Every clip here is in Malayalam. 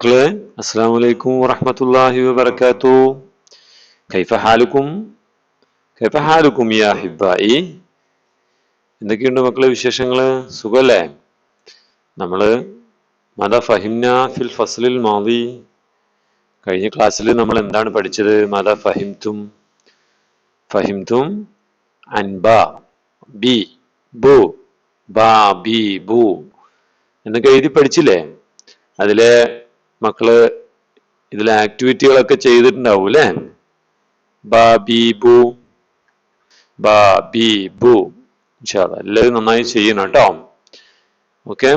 മക്കളെ അസ്സാം വലൈക്കും വറഹമത്തല്ലാഹി വബർക്കാത്തു കൈഫ ഹാലുക്കും? കൈഫ യാ ഹിബായി എന്തൊക്കെയുണ്ട് മക്കളെ വിശേഷങ്ങൾ സുഖല്ലേ? നമ്മൾ മദ ഫഹിംന ഫിൽ ഫസലിൽ മാവി കഴിഞ്ഞ ക്ലാസ്സിൽ നമ്മൾ എന്താണ് പഠിച്ചത്? മദ ഫഹിംതും ഫഹിംതും അൻബ ബി ബു ബാ ബി ബു. എന്നൊക്കെ എഴുതി പഠിച്ചില്ലേ? അതിലെ മക്കൾ ഇതിൽ ആക്ടിവിറ്റികളൊക്കെ ചെയ്തിട്ടുണ്ടാവും അല്ലേ ബാ ബി ബു ബാ ബി ബു ഇൻഷാല്ലാ എല്ലാവരും നന്നായി ചെയ്യണം കേട്ടോ. ഓക്കെ?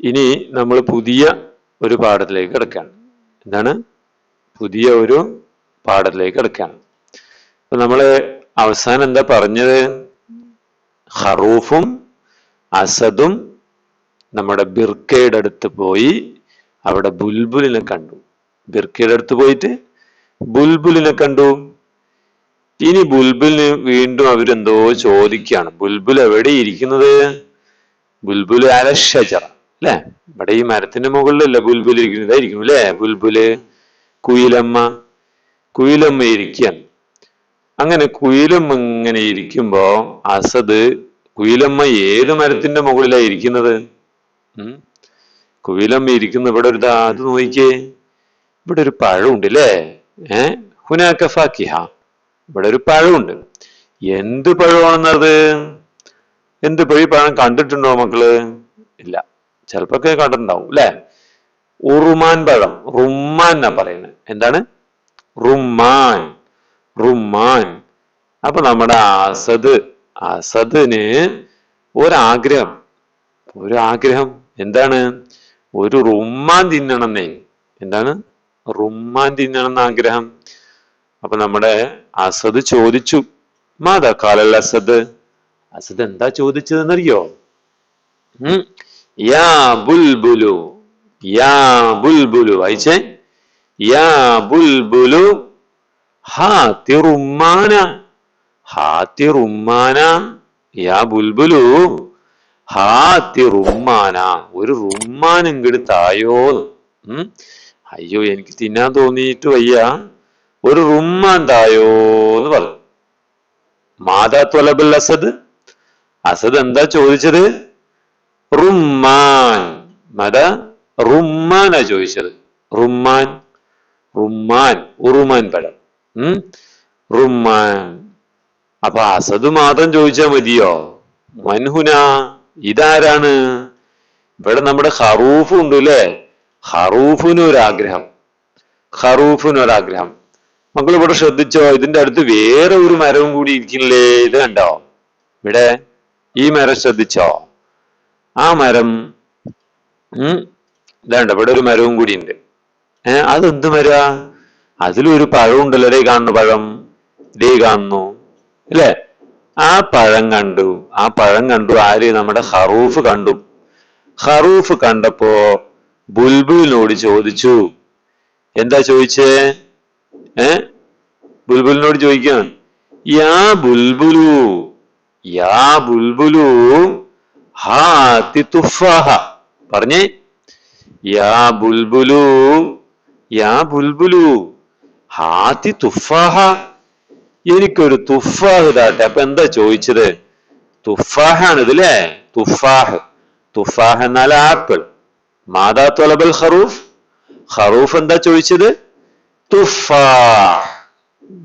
ഇനി നമ്മൾ പുതിയ ഒരു പാഠത്തിലേക്ക് കിടക്കുകയാണ്. എന്താണ്? പുതിയ ഒരു പാഠത്തിലേക്ക് കിടക്കുകയാണ്. അപ്പൊ നമ്മൾ അവസാനം എന്താ പറഞ്ഞത്? ഹറൂഫും അസദും നമ്മുടെ ബിർക്കയുടെ അടുത്ത് പോയി അവിടെ ബുൽബുലിനെ കണ്ടു. ബിർക്കയുടെ അടുത്ത് പോയിട്ട് ബുൽബുലിനെ കണ്ടു. ഇനി ബുൽബുലിന് വീണ്ടും അവരെന്തോ ചോദിക്കുകയാണ്. ബുൽബുൽ എവിടെ ഇരിക്കുന്നത്? ബുൽബുൽ അലഷജറ അല്ലെ? ഇവിടെ ഈ മരത്തിന്റെ മുകളിലല്ല ബുൽബുൽ ഇരിക്കുന്നത്? ഇരിക്കുന്നു അല്ലെ? ബുൽബുൽ കുയിലമ്മ കുയിലമ്മ ഇരിക്കുകയാണ്. അങ്ങനെ കുയിലമ്മ ഇങ്ങനെ ഇരിക്കുമ്പോ അസദ് കുയിലമ്മ ഏത് മരത്തിന്റെ മുകളിലാണ് ഇരിക്കുന്നത്? കുയിലമ്മ ഇരിക്കുന്ന ഇവിടെ ഒരു അത് നോക്കിക്കേ. ഇവിടെ ഒരു പഴമുണ്ട് അല്ലേ ഏ ഹുനാക്കഫാക്കിഹ ഇവിടെ ഒരു പഴമുണ്ട്. എന്ത് പഴമാണെന്നത്? എന്ത് പഴി പഴം കണ്ടിട്ടുണ്ടോ മക്കൾ? ഇല്ല. ചിലപ്പോഴൊക്കെ കണ്ടിട്ടുണ്ടാവും അല്ലെ? ഉറുമാൻ പഴം റുമ്മാൻ എന്നാ പറയുന്നത്. എന്താണ്? റുമ്മാൻ റുമ്മാൻ. അപ്പൊ നമ്മുടെ അസദ് അസദിന് ഒരാഗ്രഹം. ഒരു ആഗ്രഹം എന്താണ്? ഒരു റുമ്മാൻ തിന്നണമെന്നേ. എന്താണ്? റുമ്മാൻ തിന്നണം എന്ന ആഗ്രഹം. അപ്പൊ നമ്മുടെ അസദ് ചോദിച്ചു. മാതാ കാലല്ല അസദ്? അസദ് എന്താ ചോദിച്ചതെന്നറിയോ? യാ ബുൽബുലു. യാ ബുൽബുലു. വായിച്ചേ. യാ ബുൽബുലു ഹാത്തി റുമ്മാന. ഹാത്തി റുമ്മാന. യാ ബുൽബുലു. ഹാത്തി റുമ്മാന. ഒരു റുമ്മാൻ ഇങ്ങോട്ട് തായോ. അയ്യോ എനിക്ക് തിന്നാൻ തോന്നിയിട്ട് വയ്യ. ഒരു റുമ്മാൻ തായോ എന്ന് പറഞ്ഞു. മാതാ തൊലബൽ അസദ്. അസദ് എന്താ ചോദിച്ചത്? റുമ്മാൻ. മത റുമ്മാനാ ചോദിച്ചത്. റുമ്മാൻ. റുമ്മാൻ. ഉറുമാൻ പഴം ഉം? റുമ്മാൻ. അപ്പൊ അസദ് മാത്രം ചോദിച്ചാൽ മതിയോ? മൻഹുന. ഇതാരാണ്? ഇവിടെ നമ്മുടെ ഹറൂഫ് ഉണ്ട് അല്ലേ ഹറൂഫിന് ഒരാഗ്രഹം ഹറൂഫിന് ഒരാഗ്രഹം മക്കൾ ഇവിടെ ശ്രദ്ധിച്ചോ? ഇതിന്റെ അടുത്ത് വേറെ ഒരു മരവും കൂടി ഇരിക്കില്ലേ ഇത് കണ്ടോ? ഇവിടെ ഈ മരം ശ്രദ്ധിച്ചോ? ആ മരം ഇതാണ്ട് ഇവിടെ ഒരു മരവും കൂടി ഉണ്ട്. ഏഹ് അതെന്ത് മര? അതിലൊരു പഴം ഉണ്ടല്ലോ ഇതേ കാണുന്നു പഴം. ഇതേ കാണുന്നു. അല്ലേ? ആ പഴം കണ്ടു. ആ പഴം കണ്ടു ആര്? നമ്മുടെ ഹറൂഫ് കണ്ടു. ഹറൂഫ് കണ്ടപ്പോ ബുൽബുലിനോട് ചോദിച്ചു. എന്താ ചോദിച്ചേ? ഏ? ബുൽബുലിനോട് ചോദിക്കാൻ യാ ബുൽബുലു യാ ബുൽബുലു ഹാ തുഫാഹ പറഞ്ഞേ? യാ ബുൽബുലു യാ ബുൽബുലു ഹാത്തി തുഫാഹ എനിക്കൊരു തുഫാഹ് താട്ടെ അപ്പൊ എന്താ ചോദിച്ചത്? തുഫാഹാണ് ഇത് അല്ലേ തുഫാഹ്. തുഫാഹ് എന്നാൽ ആപ്പിൾ മാതാ തൊലബൽ ഖറൂഫ്. ഖറൂഫ് എന്താ ചോദിച്ചത്? തുഫാ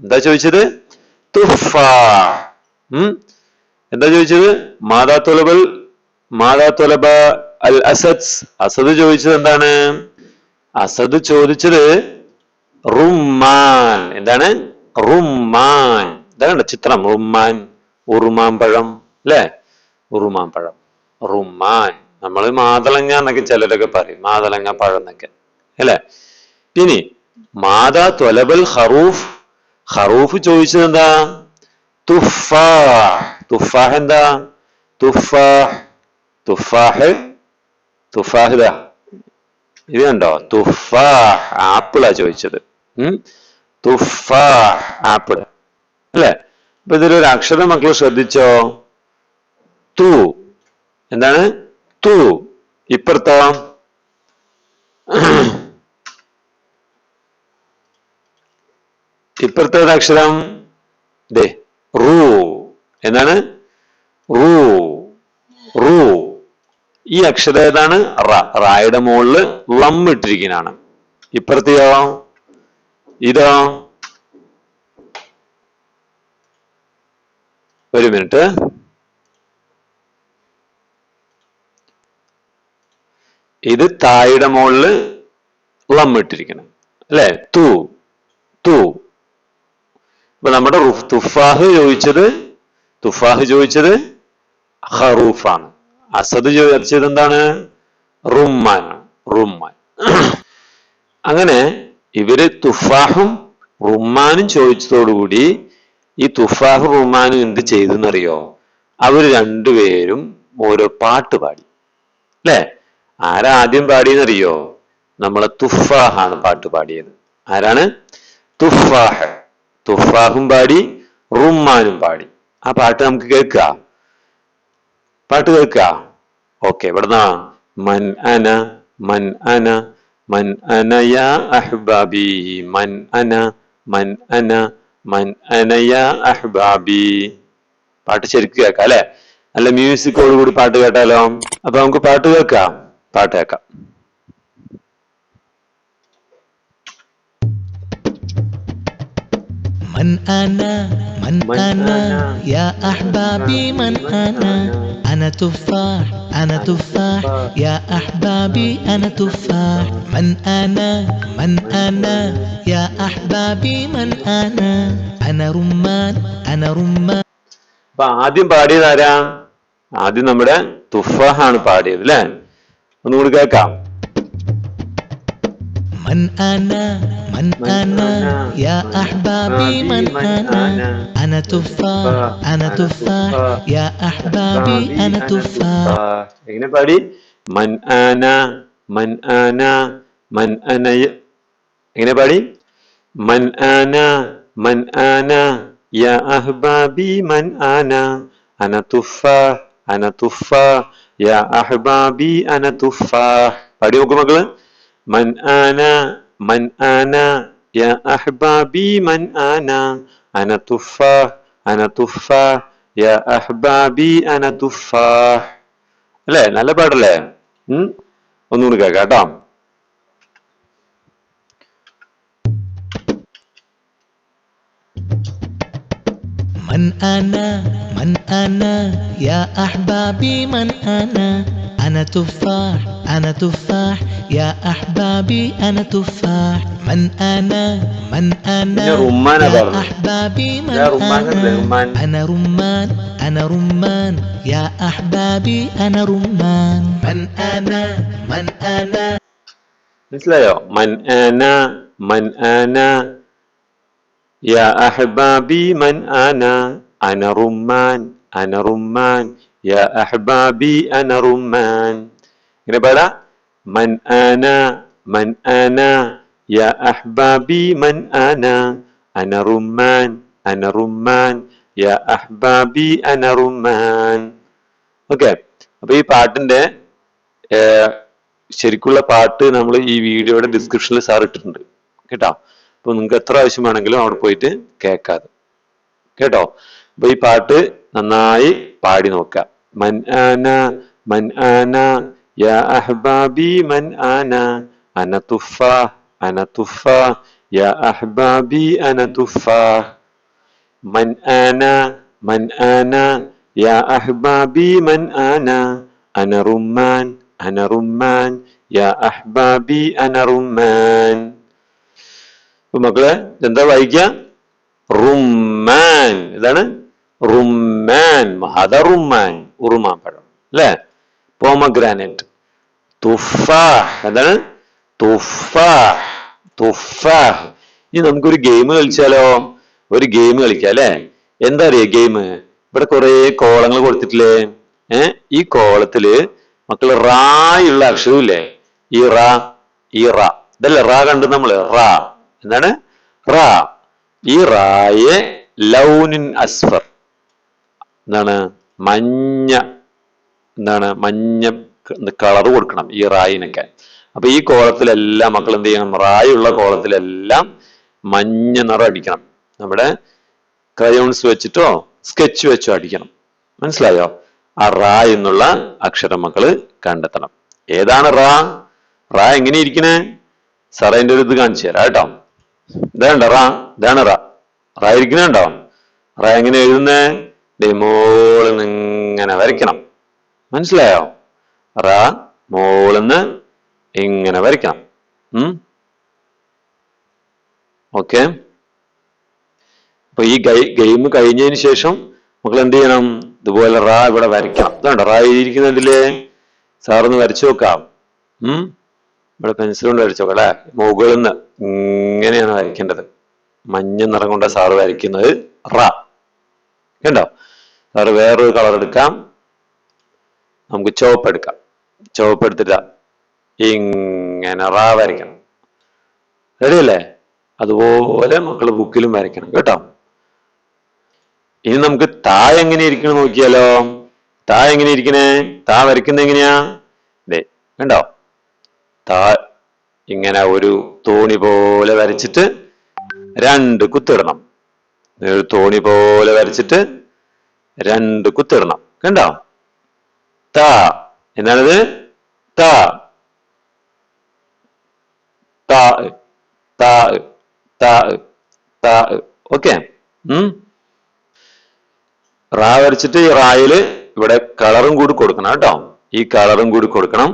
എന്താ ചോദിച്ചത്? എന്താ ചോദിച്ചത്? മാതാ തൊലബൽ മാതാ തൊലബ അൽ അസദ്. അസദ് ചോദിച്ചത് എന്താണ്? അസദ് ചോദിച്ചത് റുമാൻ എന്താണ്? റുമ്മാൻ. ഇതാണ് ചിത്രം. റുമാൻ ഉറുമാമ്പഴം പഴം അല്ലെ? റുമാൻ പഴം റുമ്മാൻ. നമ്മൾ മാതളങ്ങ എന്നൊക്കെ ചിലരൊക്കെ പറയും. മാതളങ്ങ പഴം എന്നൊക്കെ. അല്ലെ? ഇനി മാതാ ത്വലബൽ ഹറൂഫ് ഹറൂഫ് ചോദിച്ചത് എന്താ തുഫാ. തുഫാഹ് എന്താ? തുഫാഹ്. തുഫാഹ്. തുഫാഹ് ഇതാ. ഇത് കണ്ടോ? തുഫാഹ്. ആപ്പിളാ ചോദിച്ചത്. ഉം? തുഫാഹ് ആപ്പിൾ അല്ലെ? അപ്പൊ ഇതിലൊരു അക്ഷരം മക്കൾ ശ്രദ്ധിച്ചോ? തു എന്താണ്? തു ഇപ്പുറത്തോ? ഇപ്പുറത്തെ അക്ഷരം? ദേ റൂ. എന്താണ്? റൂ. റൂ. ഈ അക്ഷരം ഏതാണ്? റ. റായുടെ മുകളിൽ ലം ഇട്ടിരിക്കുന്നതാണ്. ഇപ്പുറത്തെയോ ഇതോ. ഒരു മിനിറ്റ്. ഇത് തായുടെ മുകളിൽ ലമ്മിട്ടിരിക്കണം അല്ലെ? തു. തു. ഇപ്പൊ നമ്മുടെ തുഫാഹ് ചോദിച്ചത് തുഫാഹ് ചോദിച്ചത് ഹറൂഫാണ്. അസദ് ചോദിച്ചത് എന്താണ്? റുമ്മാൻ റുമ്മാൻ. അങ്ങനെ ഇവർ തുഫാഹും റുമാനും ചോദിച്ചതോടുകൂടി ഈ തുഫാഹും റുമാനും എന്ത് ചെയ്തെന്നറിയോ? അവർ രണ്ടുപേരും ഓരോ പാട്ട് പാടി. അല്ലെ? ആരാ ആദ്യം പാടിയെന്നറിയോ? നമ്മളെ തുഫാഹാണ് പാട്ട് പാടിയത്. ആരാണ്? തുഫാഹ്. തുഫാഹും പാടി റുമാനും പാടി. ആ പാട്ട് നമുക്ക് കേൾക്കാം. പാട്ട് കേൾക്ക. ഓക്കെ ഇവിടുന്ന മൻ അന മൻ അന. മൻ അനയ അഹ്ബാബി മൻ അന മൻ അന മൻ അനയ അഹ്ബാബി പാട്ട് ശരിക്കും കേൾക്കാം അല്ലെ? നല്ല മ്യൂസിക്കോട് കൂടി പാട്ട് കേട്ടാലോ? അപ്പൊ നമുക്ക് പാട്ട് കേൾക്കാം പാട്ട് കേൾക്കാം. من أنا من, من أنا أنا؟ يا أحبابي من أنا أنا تفاح أنا تفاح يا أحبابي أنا تفاح من أنا من أنا يا أحبابي من أنا أنا رمان أنا رمان അപ്പൊ ആദ്യം പാടിയത് ആരാ ആദ്യം നമ്മുടെ തുഫാഹാണ് പാടിയത് അല്ലെ ഒന്നുകൂടി കേൾക്കാം من أنا من أنا يا أحبابي من أنا أنا تفاح أنا تفاح يا أحبابي أنا تفاح هنا بادي من أنا من أنا من أنا هنا بادي من أنا من أنا يا أحبابي من أنا أنا تفاح أنا تفاح يا أحبابي أنا تفاح بادي أقول മൻ ആന മൻ ആന യാ അഹ്ബാബി മൻ ആന അന തുഫാ അന തുഫാ യാ അഹ്ബാബി അന തുഫാ അല്ലേ നല്ല പാട്ടല്ലേ ഉം ഒന്നുകൂടി കേൾക്കാം കേട്ടോ من أنا من أنا يا أحبابي من أنا أنا تفاح أنا تفاح يا أحبابي أنا تفاح. من أنا من أنا يا أحبابي من أنا أنا. رمان. أنا رمان يا أحبابي أنا رمان. من أنا من أنا. مثل يا من أنا من أنا. يا أحبابي من أنا. أنا رمان أنا رمان. അഹ്ബാബി അന ഇങ്ങനെ പാടാ മൻ ആന മൻ ആന യാ അഹ്ബാബി മൻ ആന അന റുമ്മാൻ അന അഹ്ബാബി അന ഓക്കെ അപ്പൊ ഈ പാട്ടിന്റെ ശരിക്കുള്ള പാട്ട് നമ്മൾ ഈ വീഡിയോയുടെ ഡിസ്ക്രിപ്ഷനിൽ സാർ ഇട്ടിട്ടുണ്ട്. കേട്ടോ? അപ്പൊ നിങ്ങൾക്ക് എത്ര ആവശ്യം വേണമെങ്കിലും അവിടെ പോയിട്ട് കേൾക്കാതെ. കേട്ടോ? അപ്പൊ ഈ പാട്ട് നന്നായി പാടി നോക്കാം Man ana, man ana, ya ahbabi man ana. Ana tufah, ana tufah, ya ahbabi ana tufah. Man ana, man ana, ya ahbabi man ana. Ana rumman, ana rumman, ya ahbabi ana rumman. Pemakla, janda baiknya. Rumman, dah na? Rumman, mahada rumman. ഉറുമാൻ പഴം അല്ലെ? പോമഗ്രാനൈറ്റ് തുഫാഹ് എന്താണ്? തുഫാഹ് തുഫാഹ് ഇനി നമുക്കൊരു ഗെയിം കളിച്ചാലോ? ഒരു ഗെയിം കളിക്കാം അല്ലെ? എന്താ അറിയാ ഗെയിം ഇവിടെ കുറെ കോളങ്ങൾ കൊടുത്തിട്ടില്ലേ? ഏ? ഈ കോളത്തിൽ മക്കൾ റായുള്ള അക്ഷരമില്ലേ? ഈ റാ ഈ റാ. ഇതല്ലേ റാ കണ്ടു നമ്മൾ? റാ. എന്താണ്? റാ. ഈ റായെ ലൗനിൻ അസ്ഫർ. എന്താണ്? മഞ്ഞ എന്താണ് മഞ്ഞ കളർ കൊടുക്കണം ഈ റായിനൊക്കെ. അപ്പൊ ഈ കോളത്തിലെല്ലാം മക്കൾ എന്ത് ചെയ്യണം? റായുള്ള കോളത്തിലെല്ലാം മഞ്ഞ നിറം അടിക്കണം. നമ്മുടെ ക്രയോൺസ് വെച്ചിട്ടോ സ്കെച്ച് വെച്ചോ അടിക്കണം. മനസ്സിലായോ? ആ റാ എന്നുള്ള അക്ഷരം മക്കൾ കണ്ടെത്തണം. ഏതാണ് റാ? റാ എങ്ങനെ ഇരിക്കണേ? സാറേ ഒരു ഇത് കാണിച്ചു തരാം കേട്ടോ. ഇതാണ്ട റാ. ഇതാണ് റാ. റാ ഇരിക്കണുണ്ടോ റാ എങ്ങനെ എഴുതുന്നേ? മോളിന്ന് ഇങ്ങനെ വരയ്ക്കണം. മനസ്സിലായോ? റ മോളിന്ന് ഇങ്ങനെ വരയ്ക്കണം. ഓക്കെ. അപ്പൊ ഈ ഗെയിം കഴിഞ്ഞതിന് ശേഷം മക്കൾ എന്ത് ചെയ്യണം? ഇതുപോലെ റ ഇവിടെ വരയ്ക്കണം. ഇതാണ്ടോ? റാ ഇരിക്കുന്നതിലെ സാറൊന്ന് വരച്ചു നോക്കാം. ഇവിടെ പെൻസിൽ കൊണ്ട് വരച്ചു നോക്കാം അല്ലെ? മുകളിൽ നിന്ന് ഇങ്ങനെയാണ് വരയ്ക്കേണ്ടത്. മഞ്ഞ നിറം കൊണ്ട് സാറ് വരയ്ക്കുന്നത് റാ. കണ്ടോ? വേറെ വേറൊരു കളർ എടുക്കാം. നമുക്ക് ചുവപ്പ് എടുക്കാം. ചുവപ്പ് എടുത്തിട്ട് ഇങ്ങനെ റാ വരയ്ക്കണം. റെഡിയല്ലേ അതുപോലെ മക്കൾ ബുക്കിലും വരയ്ക്കണം. കേട്ടോ? ഇനി നമുക്ക് താ എങ്ങനെ ഇരിക്കണം നോക്കിയാലോ? താ എങ്ങനെ ഇരിക്കണേ? താ വരയ്ക്കുന്ന എങ്ങനെയാ? ദേ കണ്ടോ? താ ഇങ്ങനെ ഒരു തോണി പോലെ വരച്ചിട്ട് രണ്ട് കുത്തിടണം ഒരു തോണി പോലെ വരച്ചിട്ട് രണ്ട് കുത്തിടണം. കണ്ടോ? ത. എന്നാണിത്? ത. ഓക്കെ. റാ വരച്ചിട്ട് ഈ റായിൽ ഇവിടെ കളറും കൂടി കൊടുക്കണം കേട്ടോ. ഈ കളറും കൂടി കൊടുക്കണം.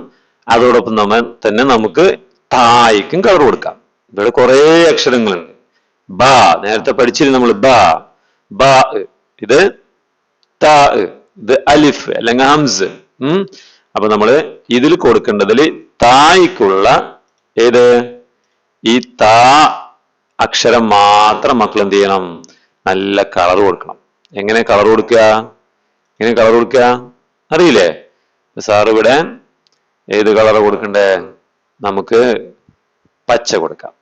അതോടൊപ്പം നമ്മൾ തന്നെ നമുക്ക് തായ്ക്കും കളർ കൊടുക്കാം. ഇവിടെ കുറെ അക്ഷരങ്ങളുണ്ട്. ബ നേരത്തെ പഠിച്ചിരുന്നു നമ്മൾ ബ ബ ഇത് താ ഇത് അലിഫ് അല്ലെങ്കിൽ ഹംസ് ഉം. അപ്പൊ നമ്മൾ ഇതിൽ കൊടുക്കേണ്ടതിൽ തായ്ക്കുള്ള ഏത്? ഈ താ അക്ഷരം മാത്രം മക്കൾ എന്ത് ചെയ്യണം? നല്ല കളർ കൊടുക്കണം. എങ്ങനെ കളർ കൊടുക്കുക എങ്ങനെ കളർ കൊടുക്കുക അറിയില്ലേ? സാർ ഇവിടെ ഏത് കളർ കൊടുക്കണ്ടേ? നമുക്ക് പച്ച കൊടുക്കാം.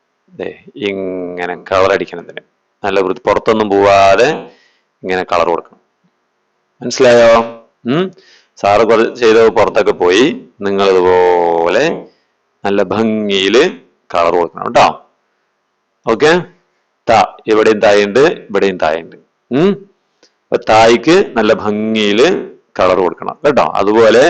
ഇങ്ങനെ കളർ അടിക്കണം ഇതിന്. നല്ല വൃത്തി പുറത്തൊന്നും പോവാതെ ഇങ്ങനെ കളർ കൊടുക്കണം. മനസ്സിലായോ? ഉം? സാറ് ചെയ്ത പുറത്തൊക്കെ പോയി നിങ്ങൾ ഇതുപോലെ നല്ല ഭംഗിയിൽ കളർ കൊടുക്കണം കേട്ടോ. ഓക്കെ താ ഇവിടെയും തായുണ്ട് ഇവിടെയും തായുണ്ട് ഉം? അപ്പൊ തായ്ക്ക് നല്ല ഭംഗിയിൽ കളർ കൊടുക്കണം കേട്ടോ. അതുപോലെ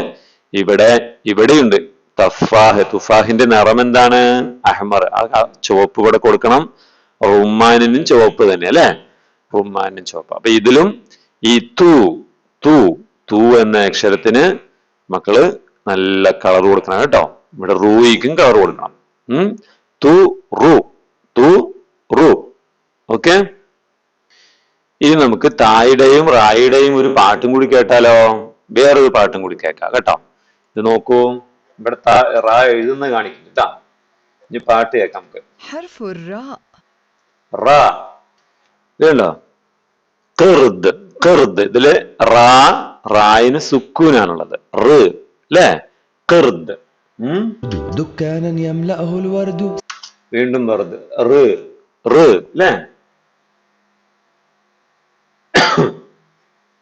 ഇവിടെ ഇവിടെയുണ്ട്. തഫാഹ് തുഫാഹിന്റെ നിറം എന്താണ് അഹ്മർ. ആ ചുവപ്പ് ഇവിടെ കൊടുക്കണം. റുമാനിനും ചുവപ്പ് തന്നെ അല്ലെ? ഉമ്മാനും ചുവപ്പ്. അപ്പൊ ഇതിലും ഈ തൂ തൂ തൂ എന്ന അക്ഷരത്തിന് മക്കൾ നല്ല കളർ കൊടുക്കണം കേട്ടോ. ഇവിടെ റൂയിക്കും കളർ കൊടുക്കണം. ഓക്കെ? ഇനി നമുക്ക് തായുടെയും റായുടെയും ഒരു പാട്ടും കൂടി കേട്ടാലോ? വേറൊരു പാട്ടും കൂടി കേൾക്കാം കേട്ടോ. ഇത് നോക്കൂ. ഇവിടെ റാ എഴുതുന്ന കാണിക്കും കേട്ടാ ഇനി പാട്ട് കേൾക്കാം നമുക്ക്. ഇതുണ്ടോ? കെറുദ് കെറുദ് ഇതിൽ റാ റായിന് സുക്കൂനാണുള്ളത്. റ്. അല്ലേ കെറുദ് വീണ്ടും വെറുതെ റ്.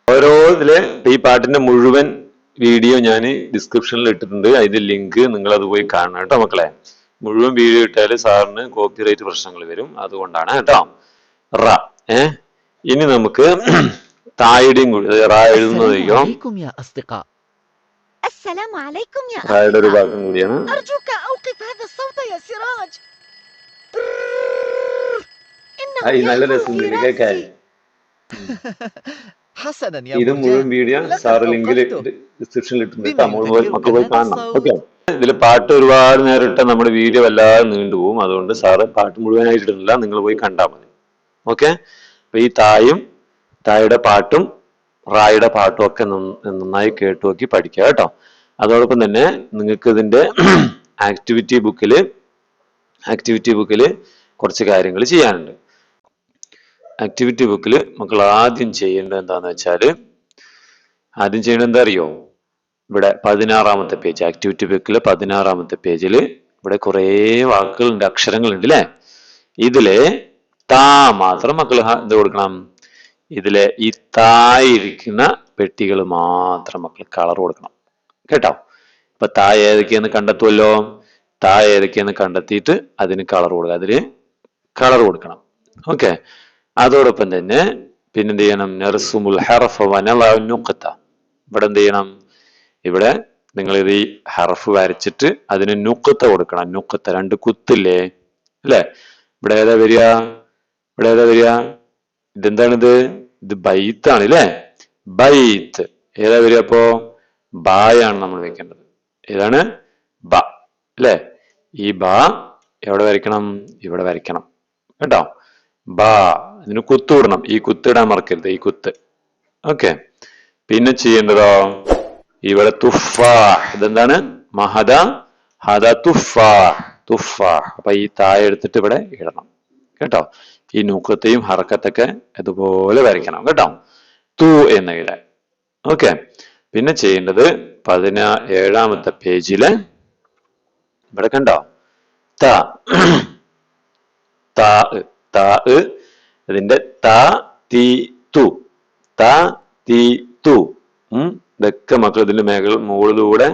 ഓരോ ഇതിൽ ഈ പാട്ടിന്റെ മുഴുവൻ വീഡിയോ ഞാൻ ഡിസ്ക്രിപ്ഷനിൽ ഇട്ടിട്ടുണ്ട്. അതിന്റെ ലിങ്ക് നിങ്ങൾ അത് പോയി കാണണം കേട്ടോ മക്കളെ. മുഴുവൻ വീഡിയോ ഇട്ടാൽ സാറിന് കോപ്പിറൈറ്റ് പ്രശ്നങ്ങൾ വരും. അതുകൊണ്ടാണ് കേട്ടോ. റ ഏ? ഇനി നമുക്ക് തായുടെയും കൂടി റാ എഴുതുന്നത് ഭാഗം കൂടിയാണ്. നല്ല രസം حسنا يا ഇത് മുഴുവൻ مرجان വീഡിയോ لقد സാറ് ലിങ്കിൽ أوقفته. ഡിസ്ക്രിപ്ഷനിൽ ഇട്ടിട്ടുണ്ട് بما കേട്ടോ. മുഴുവൻ يذكرك മക്കൾ പോയി هذا കാണണം الصوت. ഓക്കെ ഇതിൽ പാട്ട് ഒരുപാട് നേരം ഇട്ടാൽ നമ്മുടെ വീഡിയോ വല്ലാതെ നീണ്ടുപോകും അതുകൊണ്ട് സാറ് പാട്ട് മുഴുവനായിട്ട് ഇടുന്നില്ല നിങ്ങൾ പോയി കണ്ടാൽ മതി ഓക്കെ അപ്പൊ ഈ തായും തായുടെ പാട്ടും റായുടെ പാട്ടും ഒക്കെ നന്ന- നന്നായി കേട്ടു നോക്കി പഠിക്കുക കേട്ടോ അതോടൊപ്പം തന്നെ നിങ്ങൾക്ക് ഇതിന്റെ ആക്ടിവിറ്റി ബുക്കില് ആക്ടിവിറ്റി ബുക്കില് കുറച്ച് കാര്യങ്ങൾ ചെയ്യാനുണ്ട് ആക്ടിവിറ്റി ബുക്കിൽ മക്കൾ ആദ്യം ചെയ്യേണ്ടത് എന്താന്ന് വെച്ചാൽ ആദ്യം ചെയ്യേണ്ടത് എന്താ അറിയോ? ഇവിടെ പതിനാറാമത്തെ പേജ് ആക്ടിവിറ്റി ബുക്കിൽ പതിനാറാമത്തെ പേജിൽ ഇവിടെ കുറേ വാക്കുകളുണ്ട് അക്ഷരങ്ങളുണ്ട് അല്ലേ ഇതിലെ താ മാത്രം മക്കൾ എന്ത് കൊടുക്കണം. ഇതിലെ ഈ തായിരിക്കുന്ന പെട്ടികൾ മാത്രം മക്കൾ കളർ കൊടുക്കണം. കേട്ടോ? ഇപ്പൊ താ ഏതൊക്കെയെന്ന് കണ്ടെത്തുമല്ലോ താ ഏതൊക്കെയെന്ന് കണ്ടെത്തിയിട്ട് അതിന് കളർ കൊടുക്കുക. അതിന് കളർ കൊടുക്കണം. ഓക്കെ അതോടൊപ്പം തന്നെ പിന്നെന്ത് ചെയ്യണം? നെർസുമുൽ ഹറഫ വനലുക്കത്ത ഇവിടെ എന്ത് ചെയ്യണം? ഇവിടെ നിങ്ങൾ ഇത് ഈ ഹറഫ് വരച്ചിട്ട് അതിന് നുക്കത്ത കൊടുക്കണം. നുക്കത്ത രണ്ട് കുത്തില്ലേ? അല്ലേ? ഇവിടെ ഏതാ വരിക? ഇവിടെ ഏതാ വരിക? ഇതെന്താണിത്? ഇത് ബൈത്താണ് അല്ലേ? ബൈത്ത്. ഏതാ വരിക അപ്പോ? ബായാണ് നമ്മൾ വെക്കേണ്ടത്. ഏതാണ്? ബ. അല്ലേ? ഈ ബ എവിടെ വരയ്ക്കണം? ഇവിടെ വരയ്ക്കണം. കേട്ടോ? ബാ. ഇതിന് കുത്തുവിടണം ഈ കുത്തിടാൻ മറക്കരുത് ഈ കുത്ത്. ഓക്കെ. പിന്നെ ചെയ്യേണ്ടതോ ഇവിടെ തുഫാ ഇതെന്താണ്? മഹദ ഹദ തുഫാ തുഫാ അപ്പൊ ഈ താഴെ എടുത്തിട്ട് ഇവിടെ ഇടണം. കേട്ടോ? ഈ നൂക്കത്തെയും ഹറക്കത്തൊക്കെ ഇതുപോലെ വരയ്ക്കണം. കേട്ടോ? തു എന്ന ഇട ഓക്കെ. പിന്നെ ചെയ്യേണ്ടത് പതിനാ ഏഴാമത്തെ പേജിൽ ഇവിടെ കണ്ടോ? ത താ താ ഇതിന്റെ ത തി തു. ത തി തു. ഉം? ഇതൊക്കെ മക്കൾ ഇതിന്റെ മേഖല മുകളിലൂടെ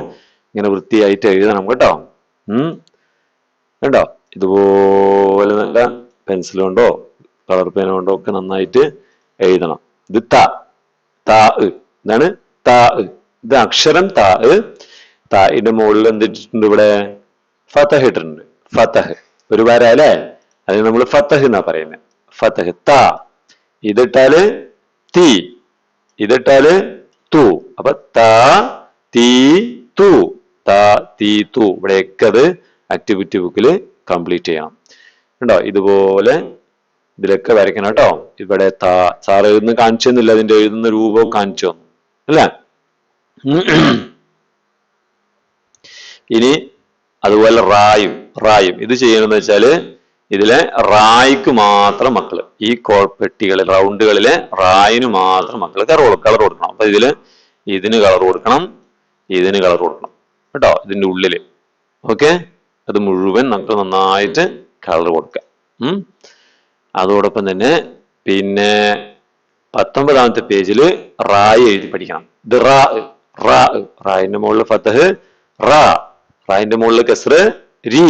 ഇങ്ങനെ വൃത്തിയായിട്ട് എഴുതണം കേട്ടോ. ഉം? കണ്ടോ? ഇതുപോലെ നല്ല പെൻസിൽ കൊണ്ടോ കളർ പേന കൊണ്ടോ ഒക്കെ നന്നായിട്ട് എഴുതണം. ഇത് ത താ. ഇതാണ് താ. ഇത് അക്ഷരം താ. താഇന്റെ മുകളിൽ എന്തിട്ടുണ്ട് ഇവിടെ? ഫതഹ് ഇട്ടിട്ടുണ്ട്. ഫതഹ്. ഒരു വര അല്ലേ? അതിന് നമ്മൾ ഫതഹ് എന്നാ പറയുന്നത് ഫതഹ് ഇതിട്ടാൽ തീ. ഇതിട്ടാൽ തു. അപ്പൊ ത തീ തു. ത തീ തു. ഇവിടെയൊക്കെ അത് ആക്ടിവിറ്റി ബുക്കിൽ കംപ്ലീറ്റ് ചെയ്യണം കണ്ടോ? ഇതുപോലെ ഇതിലൊക്കെ വരയ്ക്കണം കേട്ടോ. ഇവിടെ ത. സാറ് എഴുതുന്ന കാണിച്ചു തന്നില്ല. അതിന്റെ എഴുതുന്ന രൂപവും കാണിച്ചു തന്നു. അല്ലേ? ഇനി അതുപോലെ റായും. റായും. ഇത് ചെയ്യണമെന്ന് വെച്ചാൽ ഇതിലെ റായ്ക്ക് മാത്രം മക്കൾ. ഈ പെട്ടികളിൽ റൗണ്ടുകളിലെ റായിന് മാത്രം മക്കൾ കളർ കളർ കൊടുക്കണം. അപ്പൊ ഇതിൽ ഇതിന് കളർ കൊടുക്കണം ഇതിന് കളർ കൊടുക്കണം. കേട്ടോ? ഇതിന്റെ ഉള്ളിൽ. ഓക്കെ? അത് മുഴുവൻ നമുക്ക് നന്നായിട്ട് കളർ കൊടുക്കാം. ഉം? അതോടൊപ്പം തന്നെ പിന്നെ പത്തൊമ്പതാമത്തെ പേജിൽ റായ് എഴുതി പഠിക്കണം. ഇത് റാ റായിന്റെ മുകളിൽ ഫത്തഹ് റായിന്റെ മുകളിൽ കസ്റ് രീ.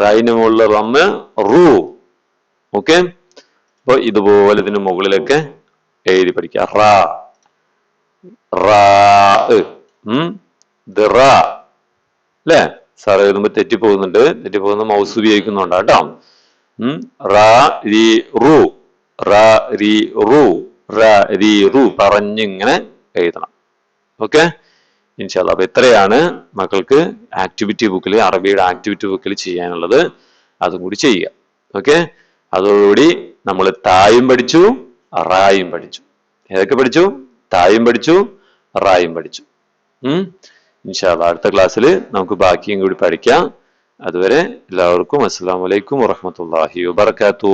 റായിന്റെ മുകളിൽ റമ്മ് റൂ. ഓക്കെ? അപ്പൊ ഇതുപോലെ ഇതിന് മുകളിലൊക്കെ എഴുതി പഠിക്കുക റാ. റാ ഇത് റാ. അല്ലേ? സാർ എഴുതുമ്പോ തെറ്റിപ്പോകുന്നുണ്ട്. തെറ്റിപ്പോകുന്ന മൗസ് ഉപയോഗിക്കുന്നുണ്ട് കേട്ടോ. റാ രി റു. പറഞ്ഞിങ്ങനെ എഴുതണം. ഓക്കെ? ഇൻഷാല്ല അപ്പൊ ഇത്രയാണ് മക്കൾക്ക് ആക്ടിവിറ്റി ബുക്കിൽ അറബിയുടെ ആക്ടിവിറ്റി ബുക്കിൽ ചെയ്യാനുള്ളത്. അതും കൂടി ചെയ്യുക. ഓക്കെ? അതോടുകൂടി നമ്മൾ തായും പഠിച്ചു റായും പഠിച്ചു. ഏതൊക്കെ പഠിച്ചു? തായും പഠിച്ചു റായും പഠിച്ചു. ഉം? ഇൻഷാല്ല അടുത്ത ക്ലാസ്സിൽ നമുക്ക് ബാക്കിയും കൂടി പഠിക്കാം. അതുവരെ എല്ലാവർക്കും അസ്സാം വലൈക്കും വറഹമത്തല്ലാഹി വബർക്കാത്തു